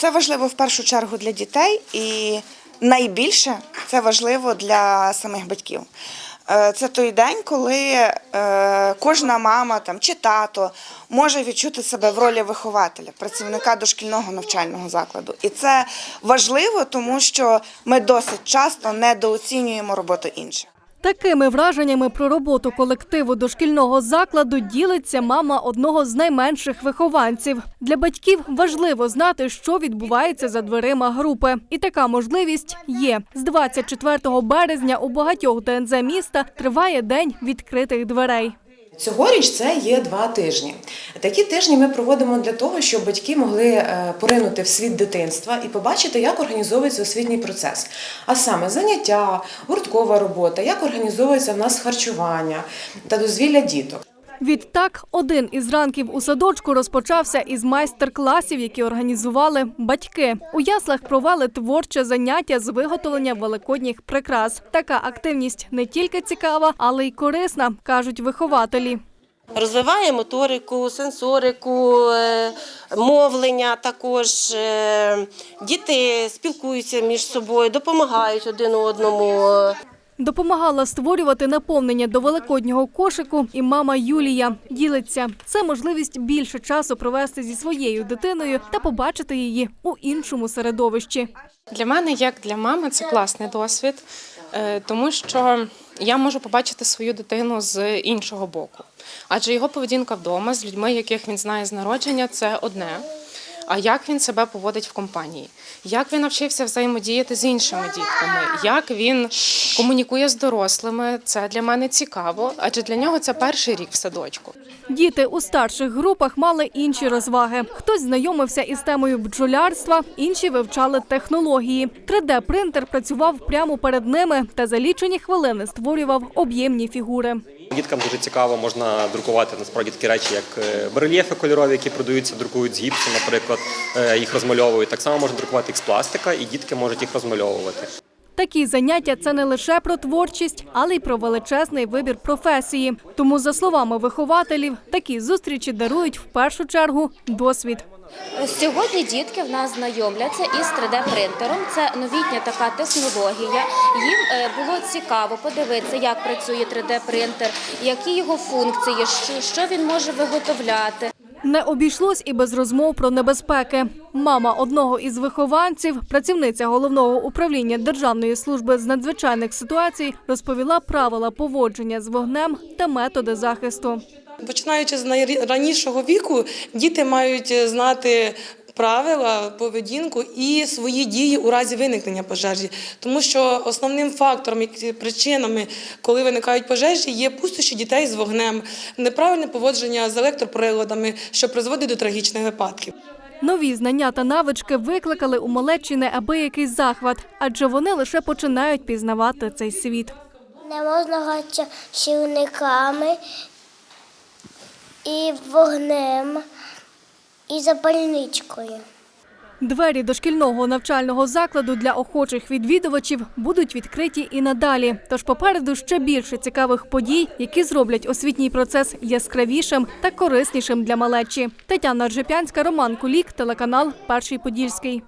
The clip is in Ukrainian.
Це важливо в першу чергу для дітей і найбільше це важливо для самих батьків. Е, Це той день, коли е, кожна мама там, чи тато може відчути себе в ролі вихователя, працівника дошкільного навчального закладу. І це важливо, тому що ми досить часто недооцінюємо роботу інших. Такими враженнями про роботу колективу дошкільного закладу ділиться мама одного з найменших вихованців. Для батьків важливо знати, що відбувається за дверима групи, і така можливість є. З 24 березня у багатьох ДНЗ міста триває день відкритих дверей. Цьогоріч це є два тижні. Такі тижні ми проводимо для того, щоб батьки могли е, поринути в світ дитинства і побачити, як організовується освітній процес. А саме заняття, гурткова робота, як організовується в нас харчування та дозвілля діток. Відтак, один із ранків у садочку розпочався із майстер-класів, які організували батьки. У яслах провели творче заняття з виготовлення великодніх прикрас. Така активність не тільки цікава, але й корисна, кажуть вихователі. Розвиває моторику, сенсорику, е, мовлення також. Е, Діти спілкуються між собою, допомагають один одному. Допомагала створювати наповнення до великоднього кошику і мама Юлія ділиться. Це можливість більше часу провести зі своєю дитиною та побачити її у іншому середовищі. Для мене, як для мами, це класний досвід, е, тому що я можу побачити свою дитину з іншого боку. Адже його поведінка вдома з людьми, яких він знає з народження, це одне. А як він себе поводить в компанії? Як він навчився взаємодіяти з іншими дітками? Як він комунікує з дорослими? Це для мене цікаво, адже для нього це перший рік в садочку. Діти у старших групах мали інші розваги. Хтось знайомився із темою бджолярства, інші вивчали технології. 3D-принтер працював прямо перед ними та за лічені хвилини створював об'ємні фігури. Діткам дуже цікаво, можна друкувати насправді такі речі, як е, барельєфи кольорові, які продаються, друкують з гіпсу, наприклад, їх розмальовують. Так само можна друкувати їх з пластика, і дітки можуть їх розмальовувати. Такі заняття це не лише про творчість, але й про величезний вибір професії. Тому, за словами вихователів, такі зустрічі дарують в першу чергу досвід. Сьогодні дітки в нас знайомляться із 3D-принтером. Це новітня така технологія. Їм е, було цікаво подивитися, як працює 3D-принтер, які його функції, що він може виготовляти. Не обійшлось і без розмов про небезпеки. Мама одного із вихованців, працівниця головного управління Державної служби з надзвичайних ситуацій, розповіла правила поводження з вогнем та методи захисту. Починаючи з найранішого віку, діти мають знати правила, поведінку і свої дії у разі виникнення пожежі, тому що основним фактором, які- причинами, коли виникають пожежі, є пустощі дітей з вогнем, неправильне поводження з електроприладами, що призводить до трагічних випадків. Нові знання та навички викликали у малечі неабиякий захват, адже вони лише починають пізнавати цей світ. Не можна гратися сірниками і вогнем, і за больничкою. Двері дошкільного навчального закладу для охочих відвідувачів будуть відкриті і надалі. Тож попереду ще більше цікавих подій, які зроблять освітній процес яскравішим та кориснішим для малечі. Тетяна Джепянська, Роман Кулік, телеканал Перший Подільський.